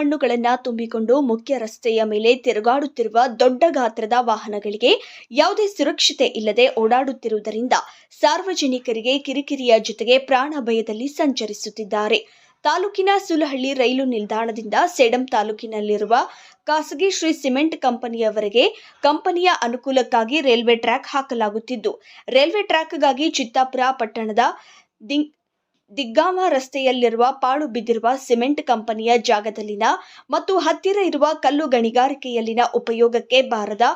ಕಲ್ಲುಗಳನ್ನ ತುಂಬಿಕೊಂಡು ಮುಖ್ಯ ರಸ್ತೆಯ ಮೇಲೆ ತಿರುಗಾಡುತ್ತಿರುವ ದೊಡ್ಡ ಗಾತ್ರದ ವಾಹನಗಳಿಗೆ ಯಾವುದೇ ಸುರಕ್ಷತೆ ಇಲ್ಲದೆ ಓಡಾಡುತ್ತಿರುವುದರಿಂದ ಸಾರ್ವಜನಿಕರಿಗೆ ಕಿರಿಕಿರಿಯ ಜೊತೆಗೆ ಪ್ರಾಣ ಭಯದಲ್ಲಿ ಸಂಚರಿಸುತ್ತಿದ್ದಾರೆ. ತಾಲೂಕಿನ ಸುಲಹಳ್ಳಿ ರೈಲು ನಿಲ್ದಾಣದಿಂದ ಸೇಡಂ ತಾಲೂಕಿನಲ್ಲಿರುವ ಖಾಸಗಿ ಶ್ರೀ ಸಿಮೆಂಟ್ ಕಂಪನಿಯವರೆಗೆ ಕಂಪನಿಯ ಅನುಕೂಲಕ್ಕಾಗಿ ರೈಲ್ವೆ ಟ್ರ್ಯಾಕ್ ಹಾಕಲಾಗುತ್ತಿದ್ದು, ರೈಲ್ವೆ ಟ್ರ್ಯಾಕ್ಗಾಗಿ ಚಿತ್ತಾಪುರ ಪಟ್ಟಣದ ದಿಂಗ್ ದಿಗ್ಗಾಮ ರಸ್ತೆಯಲ್ಲಿರುವ ಪಾಳು ಬಿದ್ದಿರುವ ಸಿಮೆಂಟ್ ಕಂಪನಿಯ ಜಾಗದಲ್ಲಿನ ಮತ್ತು ಹತ್ತಿರ ಇರುವ ಕಲ್ಲು ಗಣಿಗಾರಿಕೆಯಲ್ಲಿನ ಉಪಯೋಗಕ್ಕೆ ಬಾರದ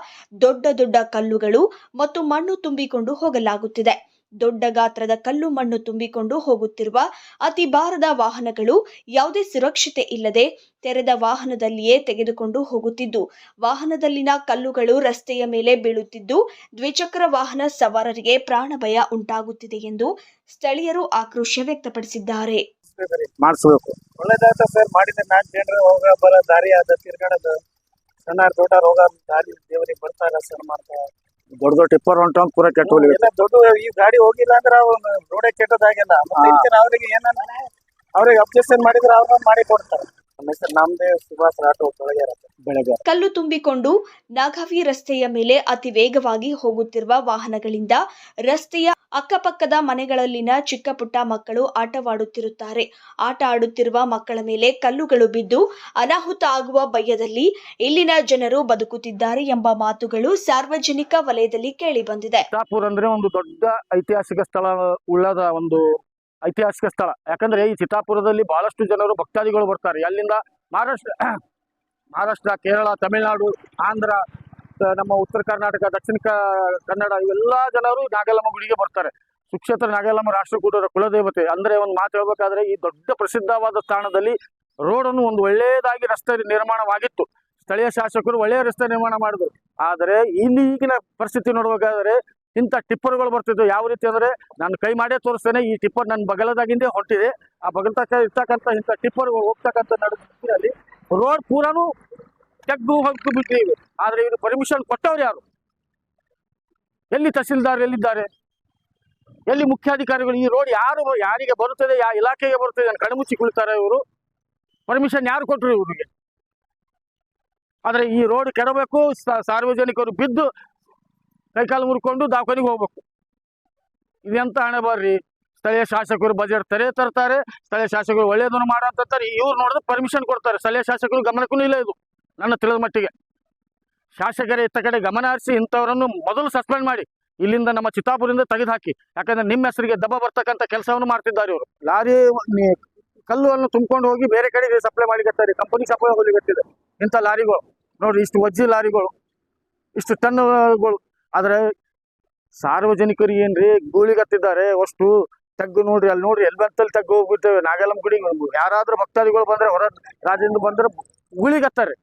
ದೊಡ್ಡ ದೊಡ್ಡ ಕಲ್ಲುಗಳು ಮತ್ತು ಮಣ್ಣು ತುಂಬಿಕೊಂಡು ಹೋಗಲಾಗುತ್ತಿದೆ. ದೊಡ್ಡ ಗಾತ್ರದ ಕಲ್ಲು ಮಣ್ಣು ತುಂಬಿಕೊಂಡು ಹೋಗುತ್ತಿರುವ ಅತಿ ಭಾರದ ವಾಹನಗಳು ಯಾವುದೇ ಸುರಕ್ಷತೆ ಇಲ್ಲದೆ ತೆರೆದ ವಾಹನದಲ್ಲಿಯೇ ತೆಗೆದುಕೊಂಡು ಹೋಗುತ್ತಿದ್ದು, ವಾಹನದಲ್ಲಿನ ಕಲ್ಲುಗಳು ರಸ್ತೆಯ ಮೇಲೆ ಬೀಳುತ್ತಿದ್ದು, ದ್ವಿಚಕ್ರ ವಾಹನ ಸವಾರರಿಗೆ ಪ್ರಾಣ ಭಯ ಉಂಟಾಗುತ್ತಿದೆ ಎಂದು ಸ್ಥಳೀಯರು ಆಕ್ರೋಶ ವ್ಯಕ್ತಪಡಿಸಿದ್ದಾರೆ. ದೊಡ್ಡ ದೊಡ್ಡ ಟಿಪ್ಪರ್ ಹೊಂಟ ಪೂರ ಕೆಟ್ಟ ಹೋಗಿ ದೊಡ್ಡ ಈ ಗಾಡಿ ಹೋಗಿಲ್ಲ ಅಂದ್ರೆ ಅವ್ನು ರೋಡೇ ಕೆಟ್ಟದಾಗಿಲ್ಲ. ಮತ್ತೆ ಇದಕ್ಕೆ ಅವ್ರಿಗೆ ಏನನ್ನ ಅವ್ರಿಗೆ ಅಬ್ಜೆಕ್ಷನ್ ಮಾಡಿದ್ರೆ ಅವ್ರನ್ನ ಮಾಡಿ ಕೊಡ್ತಾರೆ. ಕಲ್ಲು ತುಂಬಿಕೊಂಡು ನಾಗಾವಿ ರಸ್ತೆಯ ಮೇಲೆ ಅತಿ ವೇಗವಾಗಿ ಹೋಗುತ್ತಿರುವ ವಾಹನಗಳಿಂದ ರಸ್ತೆಯ ಅಕ್ಕಪಕ್ಕದ ಮನೆಗಳಲ್ಲಿನ ಚಿಕ್ಕ ಪುಟ್ಟ ಮಕ್ಕಳು ಆಟವಾಡುತ್ತಿರುತ್ತಾರೆ. ಆಟ ಆಡುತ್ತಿರುವ ಮಕ್ಕಳ ಮೇಲೆ ಕಲ್ಲುಗಳು ಬಿದ್ದು ಅನಾಹುತ ಆಗುವ ಭಯದಲ್ಲಿ ಇಲ್ಲಿನ ಜನರು ಬದುಕುತ್ತಿದ್ದಾರೆ ಎಂಬ ಮಾತುಗಳು ಸಾರ್ವಜನಿಕ ವಲಯದಲ್ಲಿ ಕೇಳಿಬಂದಿದೆ ಚಿತ್ತಾಪುರ ಅಂದ್ರೆ ಒಂದು ದೊಡ್ಡ ಐತಿಹಾಸಿಕ ಸ್ಥಳ, ಉಳ್ಳದ ಒಂದು ಐತಿಹಾಸಿಕ ಸ್ಥಳ. ಯಾಕಂದ್ರೆ ಈ ಚಿತ್ತಾಪುರದಲ್ಲಿ ಬಹಳಷ್ಟು ಜನರು ಭಕ್ತಾದಿಗಳು ಬರ್ತಾರೆ. ಅಲ್ಲಿಂದ ಮಹಾರಾಷ್ಟ್ರ ಮಹಾರಾಷ್ಟ್ರ, ಕೇರಳ, ತಮಿಳುನಾಡು, ಆಂಧ್ರ ನಮ್ಮ ಉತ್ತರ ಕರ್ನಾಟಕ, ದಕ್ಷಿಣ ಕನ್ನಡ ಇವೆಲ್ಲ ಜನರು ನಾಗಲಮ್ಮ ಗುಡಿಗೆ ಬರ್ತಾರೆ. ಸುಕ್ಷೇತ್ರ ನಾಗಲಮ್ಮ ರಾಷ್ಟ್ರಕೂಟರ ಕುಲದೇವತೆ. ಅಂದ್ರೆ ಒಂದು ಮಾತು ಹೇಳ್ಬೇಕಾದ್ರೆ ಈ ದೊಡ್ಡ ಪ್ರಸಿದ್ಧವಾದ ಸ್ಥಾನದಲ್ಲಿ ರೋಡನ್ನು ಒಂದು ಒಳ್ಳೆಯದಾಗಿ ರಸ್ತೆ ನಿರ್ಮಾಣವಾಗಿತ್ತು. ಸ್ಥಳೀಯ ಶಾಸಕರು ಒಳ್ಳೆಯ ರಸ್ತೆ ನಿರ್ಮಾಣ ಮಾಡಿದ್ರು. ಆದರೆ ಇಲ್ಲಿ ಈಗಿನ ಪರಿಸ್ಥಿತಿ ನೋಡಬೇಕಾದ್ರೆ ಇಂಥ ಟಿಪ್ಪರ್ಗಳು ಬರ್ತಿದ್ವು. ಯಾವ ರೀತಿ ಅಂದ್ರೆ ನಾನು ಕೈ ಮಾಡೇ ತೋರಿಸ್ತೇನೆ, ಈ ಟಿಪ್ಪರ್ ನನ್ನ ಬಗಲದಾಗಿಂದೇ ಹೊಂಟಿದೆ. ಆ ಬಗಲ್ತಕ್ಕ ಇರ್ತಕ್ಕಂಥ ಇಂಥ ಟಿಪ್ಪರ್ಗಳು ಹೋಗ್ತಕ್ಕಂಥ ನಡುವಿನಲ್ಲಿ ರೋಡ್ ಪೂರಾನು ತೆಗ್ದು ಹೋಗ್ತು ಬಿಟ್ಟಿವೆ ಆದ್ರೆ ಇವರು ಪರ್ಮಿಷನ್ ಕೊಟ್ಟವ್ರು ಯಾರು? ಎಲ್ಲಿ ತಹಸೀಲ್ದಾರ್ ಎಲ್ಲಿದ್ದಾರೆ? ಎಲ್ಲಿ ಮುಖ್ಯಾಧಿಕಾರಿಗಳು ಈ ರೋಡ್ ಯಾರು ಯಾರಿಗೆ ಬರುತ್ತದೆ ಯಾವ ಇಲಾಖೆಗೆ ಬರುತ್ತದೆ ಅಂತ ಕಣ್ಮುಚ್ಚಿ ಕುಳಿತಾರೆ ಇವರು. ಪರ್ಮಿಷನ್ ಯಾರು ಕೊಟ್ಟರು ಇವರಿಗೆ? ಆದ್ರೆ ಈ ರೋಡ್ ಕೆಡಬೇಕು ಸಾರ್ವಜನಿಕರು ಬಿದ್ದು ಕೈಕಾಲು ಮುರ್ಕೊಂಡು ದಾಖಲೆಗೆ ಹೋಗ್ಬೇಕು. ಇದೆಂತ ಹಣೆ ಬರ್ರಿ? ಸ್ಥಳೀಯ ಶಾಸಕರು ಬಜೆಟ್ ತೆರೆ ತರ್ತಾರೆ, ಸ್ಥಳೀಯ ಶಾಸಕರು ಒಳ್ಳೆಯದನ್ನು ಮಾಡಂತಾರೆ ಇವ್ರು ನೋಡಿದ್ರೆ ಪರ್ಮಿಷನ್ ಕೊಡ್ತಾರೆ. ಸ್ಥಳೀಯ ಶಾಸಕರು ಗಮನಕ್ಕೂ ಇಲ್ಲ ಇದು. ನನ್ನ ತಿಳಿದ ಮಟ್ಟಿಗೆ ಶಾಸಕರ ಇತ್ತ ಕಡೆ ಗಮನ ಹರಿಸಿ ಇಂಥವರನ್ನು ಮೊದಲು ಸಸ್ಪೆಂಡ್ ಮಾಡಿ ಇಲ್ಲಿಂದ ನಮ್ಮ ಚಿತ್ತಾಪುರದಿಂದ ತೆಗೆದು ಹಾಕಿ ಯಾಕಂದ್ರೆ ನಿಮ್ಮ ಹೆಸರಿಗೆ ದಬ್ಬ ಬರ್ತಕ್ಕಂಥ ಕೆಲಸವನ್ನು ಮಾಡ್ತಿದ್ದಾರೆ ಇವರು. ಲಾರಿ ಕಲ್ಲು ಕಲ್ಲುಗಳನ್ನು ತುಂಬಿಕೊಂಡು ಹೋಗಿ ಬೇರೆ ಕಡೆಗೆ ಸಪ್ಲೈ ಮಾಡಿಕತ್ತಾರೆ ಕಂಪನಿ ಸಪ್ಲೈ ಹೋಗ್ಲಿಕತ್ತಿದೆ ಇಂಥ ಲಾರಿಗಳು. ನೋಡ್ರಿ, ಇಷ್ಟು ವಜ್ಜಿ ಲಾರಿಗಳು. ಇಷ್ಟು ಟನ್ಗಳು ಆದ್ರೆ ಸಾರ್ವಜನಿಕರು ಏನ್ರಿ ಗೂಳಿಗತ್ತಿದ್ದಾರೆ ಅಷ್ಟು ತಗ್ಗು ನೋಡ್ರಿ, ಅಲ್ಲಿ ನೋಡ್ರಿ ಎಲ್ಬಂತಲ್ಲಿ ತಗ್ಗು ಹೋಗ್ಬಿಡ್ತೇವೆ ನಾಗಲಂ ಗುಡಿ ಯಾರಾದ್ರೂ ಭಕ್ತಾದಿಗಳು ಬಂದ್ರೆ ಹೊರ ರಾಜ್ಯದಿಂದ ಬಂದ್ರೆ ಗೂಳಿಗತ್ತಾರೆ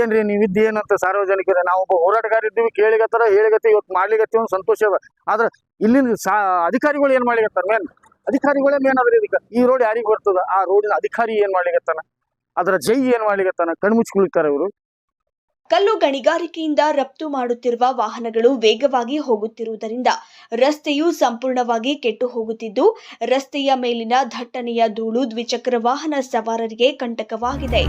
ಏನ್ರಿ ನೀವಿದ್ದು ಏನಂತ ಸಾರ್ವಜನಿಕರ? ನಾವು ಹೋರಾಟಗಾರ ಇದ್ದೀವಿ ಕೇಳಿಗತ್ತಾರ, ಹೇಳಿಗತ್ತಿ, ಇವತ್ತು ಮಾಡ್ಲಿಗತ್ತಿ ಒಂದು ಸಂತೋಷ ಅದ ಆದ್ರೆ ಇಲ್ಲಿನ ಸಾ ಅಧಿಕಾರಿಗಳು ಏನ್ ಮಾಡ್ಲಿಕತ್ತಾರ ಮೇನ್ ಅಧಿಕಾರಿಗಳೇ ಮೇನ್ ಇದಕ್ಕೆ. ಈ ರೋಡ್ ಯಾರಿಗೆ ಬರ್ತದ? ಆ ರೋಡಿನ ಅಧಿಕಾರಿ ಏನ್ ಮಾಡ್ಲಿಕತ್ತಾನ? ಅದರ ಜೈ ಏನ್ ಮಾಡ್ಲಿಕತ್ತಾನ? ಕಣ್ಮುಚ್ಕೊಳ್ತಾರೆ ಇವರು. ಕಲ್ಲು ಗಣಿಗಾರಿಕೆಯಿಂದ ರಫ್ತು ಮಾಡುತ್ತಿರುವ ವಾಹನಗಳು ವೇಗವಾಗಿ ಹೋಗುತ್ತಿರುವುದರಿಂದ ರಸ್ತೆಯು ಸಂಪೂರ್ಣವಾಗಿ ಕೆಟ್ಟು ಹೋಗುತ್ತಿದ್ದು, ರಸ್ತೆಯ ಮೇಲಿನ ದಟ್ಟಣೆಯ ಧೂಳು ದ್ವಿಚಕ್ರ ವಾಹನ ಸವಾರರಿಗೆ ಕಂಟಕವಾಗಿದೆ.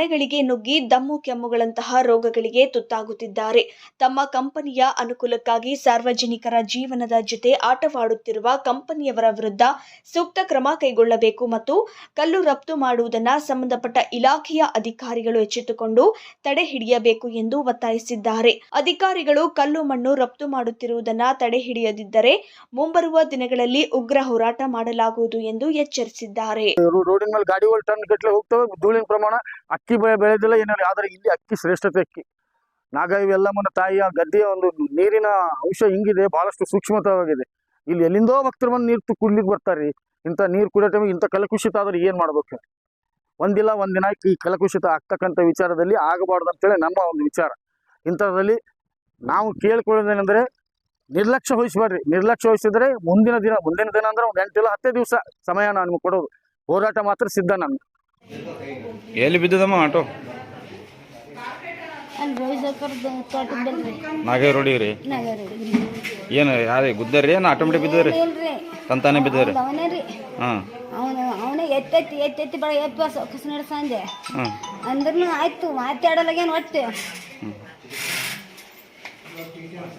ಮನೆಗಳಿಗೆ ನುಗ್ಗಿ ದಮ್ಮು ಕೆಮ್ಮುಗಳಂತಹ ರೋಗಗಳಿಗೆ ತುತ್ತಾಗುತ್ತಿದ್ದಾರೆ. ತಮ್ಮ ಕಂಪನಿಯ ಅನುಕೂಲಕ್ಕಾಗಿ ಸಾರ್ವಜನಿಕರ ಜೀವನದ ಜೊತೆ ಆಟವಾಡುತ್ತಿರುವ ಕಂಪನಿಯವರ ವಿರುದ್ಧ ಸೂಕ್ತ ಕ್ರಮ ಕೈಗೊಳ್ಳಬೇಕು ಮತ್ತು ಕಲ್ಲು ರಫ್ತು ಮಾಡುವುದನ್ನು ಸಂಬಂಧಪಟ್ಟ ಇಲಾಖೆಯ ಅಧಿಕಾರಿಗಳು ಎಚ್ಚೆತ್ತುಕೊಂಡು ತಡೆ ಹಿಡಿಯಬೇಕು ಎಂದು ಒತ್ತಾಯಿಸಿದ್ದಾರೆ. ಅಧಿಕಾರಿಗಳು ಕಲ್ಲು ಮಣ್ಣು ರಫ್ತು ಮಾಡುತ್ತಿರುವುದನ್ನು ತಡೆ ಹಿಡಿಯದಿದ್ದರೆ ಮುಂಬರುವ ದಿನಗಳಲ್ಲಿ ಉಗ್ರ ಹೋರಾಟ ಮಾಡಲಾಗುವುದು ಎಂದು ಎಚ್ಚರಿಸಿದ್ದಾರೆ. ಧೂಳಿನ ಪ್ರಮಾಣ. ಅಕ್ಕಿ ಬೆಳೆ ಬೆಳೆದಿಲ್ಲ ಏನಾದ್ರು ಆದರೆ ಇಲ್ಲಿ ಅಕ್ಕಿ ಶ್ರೇಷ್ಠತೆ ಅಕ್ಕಿ. ನಾಗ ಇವೆಲ್ಲಮ್ಮನ ತಾಯಿಯ ಗದ್ದೆಯ ಒಂದು ನೀರಿನ ಅಂಶ ಹಿಂಗಿದೆ, ಬಹಳಷ್ಟು ಸೂಕ್ಷ್ಮತವಾಗಿದೆ. ಇಲ್ಲಿ ಎಲ್ಲಿಂದೋ ಭಕ್ತರು ಬಂದು ನೀರು ಕುಡ್ಲಿಕ್ಕೆ ಬರ್ತಾರೆ. ಇಂಥ ನೀರು ಕುಡಿಯೋ ಟೈಮಿಗೆ ಇಂಥ ಕಲಕುಷಿತ ಆದ್ರೆ ಏನು ಮಾಡ್ಬೇಕು? ಒಂದಿಲ್ಲ, ಒಂದಿನ ಈ ಕಲಕುಷಿತ ಆಗ್ತಕ್ಕಂಥ ವಿಚಾರದಲ್ಲಿ ಆಗಬಾರ್ದು ಅಂತೇಳಿ ನಮ್ಮ ಒಂದು ವಿಚಾರ. ಇಂಥದ್ರಲ್ಲಿ ನಾವು ಕೇಳ್ಕೊಳ್ಳೋದೇನೆಂದ್ರೆ ನಿರ್ಲಕ್ಷ್ಯ ವಹಿಸಬೇಡ್ರಿ. ನಿರ್ಲಕ್ಷ್ಯ ವಹಿಸಿದ್ರೆ ಮುಂದಿನ ದಿನ ಮುಂದಿನ ದಿನ ಅಂದ್ರೆ ಒಂದು ಎಂಟಿಲ್ಲ ಹತ್ತೇ ದಿವಸ ಸಮಯ ನಾನು ಕೊಡೋದು. ಹೋರಾಟ ಮಾತ್ರ ಸಿದ್ಧ ನಾನು. ಎಲ್ಲಿ ಬಿದ್ದದಮ್ಮ ಆಟೋ? ನಾಗೇ ರೋಡಿ ರೀ. ಏನ ಯಾರೇ ಗುದ್ದರಿ ಏನು ಆಟೋಮೆಟಿಕ್ ಬಿದ್ದರಿ ತಂತಾನೆ ಬಿದ್ದರಿ ಹಾಂ. ಅವನು ಎತ್ತೆತ್ತಿ ಎತ್ತೆತ್ತಿ ಬೆಳಗ್ಗೆ ಎತ್ತು ಕಸ ಸಂಜೆ ಹಾಂ. ಅಂದ್ರೂ ಆಯ್ತು ಮಾತಾಡಲಾಗೇನು ಒಟ್ಟು.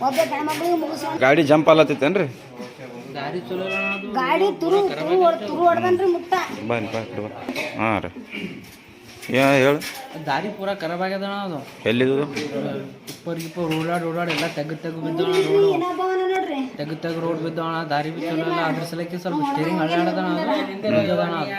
ಒಬ್ಬ ಹೆಣ್ಮಕ್ಳಿಗೆ ಮುಗಿಸ್ಕೊಂಡು ಗಾಡಿ ಜಂಪ್ ಆಲತ್ತೈತೇನ್ರಿ ಗಾಡಿ ತುರು ತುರು ಹೊಡ್- ತುರು ಹೊಡ್ದನ್ರಿ ಮುಟ್ಟ. ಬನ್ನಿ ಬನ್ನಿ ಬಾ. ಹಾಂ ರೀ. ಏ ಹೇಳು. ದಾರಿ ಪೂರ ಖರಾಬ್ ಆಗ್ಯದ ಅದು? ಎಲ್ಲಿದು ಇಪ್ಪರ್ ಗಿಪ್ಪರ್ ಓಡಾಡ್ ಓಡಾಡಿ ಎಲ್ಲ ತೆಗ್ದು ತೆಗ್ದು ಬಿದ್ದೋಣ ರೋಡ್. ತೆಗ್ದು ತೆಗ್ದು ರೋಡ್ ಬಿದ್ದೋಣ ದಾರಿ ಬಿ ಚಲೋ ಅದ್ರ ಸಲಕ್ಕೆ ಸ್ವಲ್ಪ ಸ್ಟೇರಿಂಗ್ ಹಳ್ಳಾಡದಣ ಅದು?